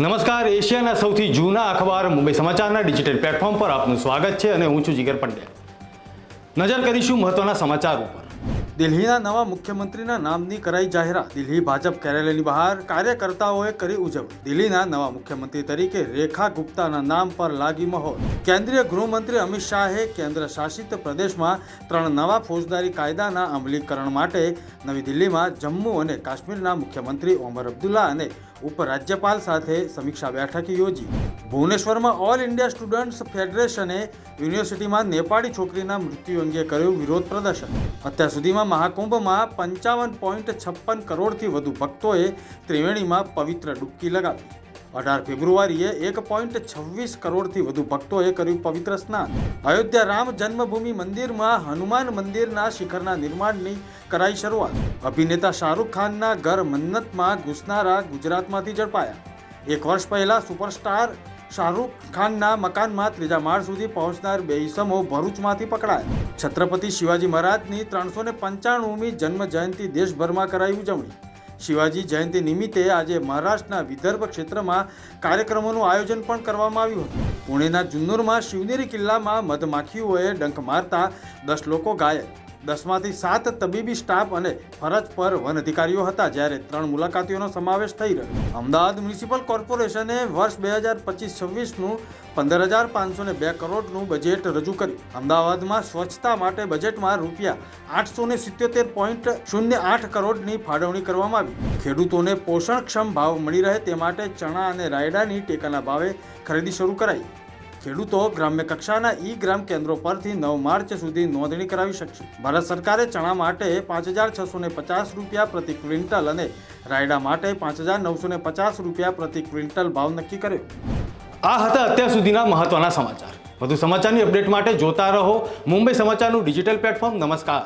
નમસ્કાર, એશિયાના સૌથી જૂના અખબાર મુંબઈ સમાચારના ડિજિટલ પ્લેટફોર્મ પર આપનું સ્વાગત છે અને હું છું જીગર પંડ્યા. નજર કરીશું મહત્વના સમાચાર ઉપર. દિલ્હીના નવા મુખ્યમંત્રીના નામની કરાઈ જાહેરાત. દિલ્હી ભાજપ કાર્યાલયની બહાર કાર્યકર્તાઓએ કરી ઉજવણી. દિલ્હીના નવા મુખ્યમંત્રી તરીકે રેખા ગુપ્તાના નામ પર લાગી મહોર. કેન્દ્રીય ગૃહમંત્રી અમિત શાહે કેન્દ્ર શાસિત પ્રદેશમાં ત્રણ નવા ફોજદારી કાયદાના અમલીકરણ માટે નવી દિલ્હીમાં જમ્મુ અને કાશ્મીરના મુખ્યમંત્રી ઓમર અબ્દુલ્લા અને ઉપરાજ્યપાલ સાથે સમીક્ષા બેઠક યોજી. ભુવનેશ્વરમાં ઓલ ઇન્ડિયા સ્ટુડન્ટ્સ ફેડરેશને યુનિવર્સિટીમાં નેપાળી છોકરીના મૃત્યુ અંગે કર્યું વિરોધ પ્રદર્શન. અત્યાર સુધીમાં મહાકુંભમાં પંચાવન પોઈન્ટ છપ્પન કરોડથી વધુ ભક્તોએ ત્રિવેણીમાં પવિત્ર ડૂબકી લગાવી. અઢાર ફેબ્રુઆરીએ એક પોઈન્ટ છવ્વીસ કરોડથી વધુ ભક્તોએ કર્યું પવિત્ર સ્નાન. અયોધ્યા રામ જન્મભૂમિ મંદિરમાં હનુમાન મંદિરના શિખરના નિર્માણની કરાઈ શરૂઆત. અભિનેતા શાહરૂખ ખાનના ઘર મન્નતમાં ઘૂસનારા ગુજરાતમાંથી ઝડપાયા. એક વર્ષ પહેલા સુપરસ્ટાર શાહરૂખ ખાનના મકાનમાં ત્રીજા માળ સુધી પહોંચનાર બે ઇસમો ભરૂચમાંથી પકડાયા. છત્રપતિ શિવાજી મહારાજની ત્રણસો ને પંચાણુમી જન્મ જયંતિ દેશભરમાં કરાઈ ઉજવણી. શિવાજી જયંતિ નિમિત્તે આજે મહારાષ્ટ્રના વિદર્ભ ક્ષેત્રમાં કાર્યક્રમોનું આયોજન પણ કરવામાં આવ્યું હતું. પુણેના જુન્નુરમાં શિવનેરી કિલ્લામાં મધમાખીઓએ ડંખ મારતા દસ લોકો ઘાયલ. દસમાંથી સાત તબીબી સ્ટાફ અને ફરજ પર વન અધિકારીઓ હતા, જ્યારે ત્રણ મુલાકાતીઓનો સમાવેશ થઈ રહ્યો અમદાવાદ મ્યુનિસિપલ કોર્પોરેશને વર્ષ બે હજાર પચીસ છવ્વીસનું પંદર હજાર પાંચસો ને બે કરોડનું બજેટ રજૂ કર્યું. અમદાવાદમાં સ્વચ્છતા માટે બજેટમાં રૂપિયા આઠસો ને સિત્યોતેર પોઈન્ટ શૂન્ય આઠ કરોડની ફાળવણી કરવામાં આવી. ખેડૂતોને પોષણક્ષમ ભાવ મળી રહે તે માટે ચણા અને રાયડાની ટેકાના ભાવે ખરીદી શરૂ કરાઈ. ખેડૂતો ગ્રામ્ય કક્ષાના ઈ ગ્રામ કેન્દ્રો પરથી નવ માર્ચ સુધી નોંધણી કરાવી શકશે. ભારત સરકારે ચણા માટે પાંચ હજાર છસો ને પચાસ રૂપિયા પ્રતિ ક્વિન્ટલ અને રાયડા માટે પાંચ હજાર નવસો ને પચાસ રૂપિયા પ્રતિ ક્વિન્ટલ ભાવ નક્કી કર્યો. આ હતા અત્યાર સુધીના મહત્વના સમાચાર. વધુ સમાચારની અપડેટ માટે જોતા રહો મુંબઈ સમાચારનું ડિજિટલ પ્લેટફોર્મ. નમસ્કાર.